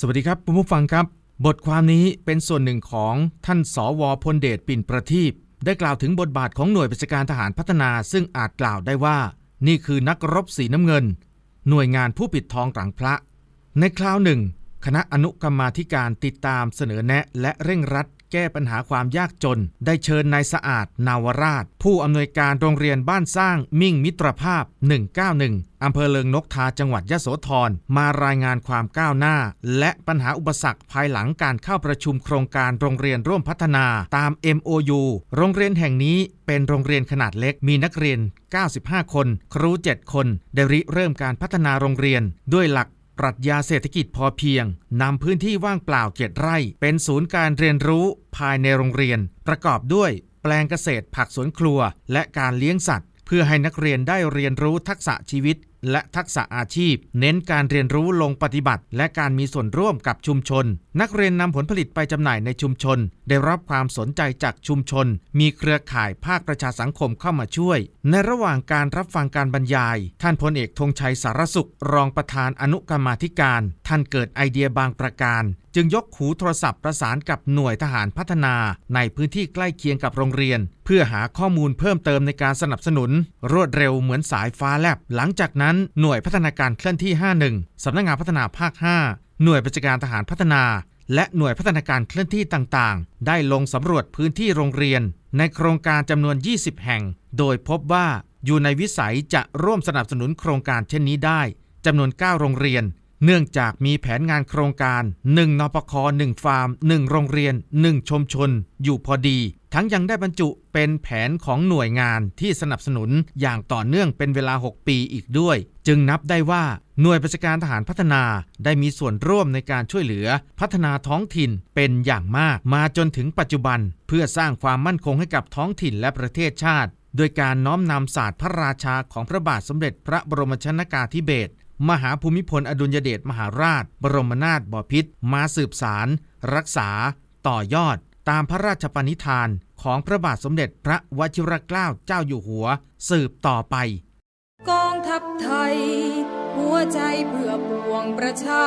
สวัสดีครับคุณผู้ฟังครับ บทความนี้เป็นส่วนหนึ่งของท่านสวพลเดชปิ่นประทีปได้กล่าวถึงบทบาทของหน่วยบัญชาการทหารพัฒนา ซึ่งอาจกล่าวได้ว่า นี่คือนักรบสีน้ำเงิน หน่วยงานผู้ปิดทองหลังพระ ในคราวหนึ่ง คณะอนุกรรมาธิการติดตามเสนอแนะและเร่งรัด แก้ปัญหาความยากจน ได้เชิญนายสะอาด นาวราช ผู้อำนวยการโรงเรียนบ้านสร้างมิ่งมิตรภาพ 191 อำเภอเลิงนกทาจังหวัดยะโสธรมารายงานความก้าวหน้า และปัญหาอุปสรรคภายหลังการเข้าประชุมโครงการโรงเรียนร่วมพัฒนาตาม MOU โรงเรียนแห่งนี้เป็นโรงเรียนขนาดเล็กมีนักเรียน 95 คน ครู 7 คน ได้ริเริ่มการพัฒนาโรงเรียนด้วยหลัก ปรัชญาเศรษฐกิจพอเพียงนำพื้นที่ว่างเปล่าเจ็ดไร่ เป็นศูนย์การเรียนรู้ภายในโรงเรียน ประกอบด้วยแปลงเกษตรผักสวนครัว และการเลี้ยงสัตว์ เพื่อให้นักเรียนได้เรียนรู้ทักษะชีวิต และทักษะอาชีพ เน้นการเรียนรู้ลงปฏิบัติ และการมีส่วนร่วมกับชุมชน นักเรียนนำผลผลิตไปจำหน่ายในชุมชน ได้รับความสนใจจากชุมชน มีเครือข่ายภาคประชาสังคมเข้ามาช่วย ในระหว่างการรับฟังการบรรยาย ท่านพลเอกธงชัยสารสุข รองประธานอนุกรรมาธิการ ท่านเกิดไอเดียบางประการ จึงยกหูโทรศัพท์ประสานกับหน่วยทหารพัฒนา ในพื้นที่ใกล้เคียงกับโรงเรียน พื่อหาข้อมูลเพิ่มเติมในการสนับสนุน รวดเร็วเหมือนสายฟ้าแลบ หลังจากนั้นหน่วยพัฒนาการเคลื่อนที่ 51 สำนักงานพัฒนาภาค 5 หน่วยบัญชาการทหารพัฒนา และหน่วยพัฒนาการเคลื่อนที่ต่างๆ ได้ลงสำรวจพื้นที่โรงเรียน ในโครงการจำนวน 20 แห่ง โดยพบว่าอยู่ในวิสัยจะร่วมสนับสนุนโครงการเช่นนี้ได้จำนวน 9 โรงเรียน เนื่องจากมีแผนงานโครงการ 1นปค1ฟาร์ม 1 โรงเรียน 1 ชมชน อยู่พอดี ทั้งยังได้บรรจุเป็นแผนของหน่วยงานที่สนับสนุนอย่างต่อเนื่องเป็นเวลา 6 ปีอีกด้วย จึงนับได้ว่าหน่วยราชการทหารพัฒนาได้มีส่วนร่วมในการช่วยเหลือพัฒนาท้องถิ่นเป็นอย่างมากมาจนถึงปัจจุบัน เพื่อสร้างความมั่นคงให้กับท้องถิ่นและประเทศชาติโดยการน้อมนำศาสตร์พระราชาของพระบาทสมเด็จพระบรมชนากาธิเบศร มหาภูมิพลอดุลยเดชมหาราช บรมนาถบพิตรมาสืบสาร รักษา ต่อยอด ตามพระราชปณิธานของพระบาทสมเด็จพระวชิรเกล้าเจ้าอยู่หัว สืบต่อไป กองทัพไทย หัวใจเพื่อปวงประชา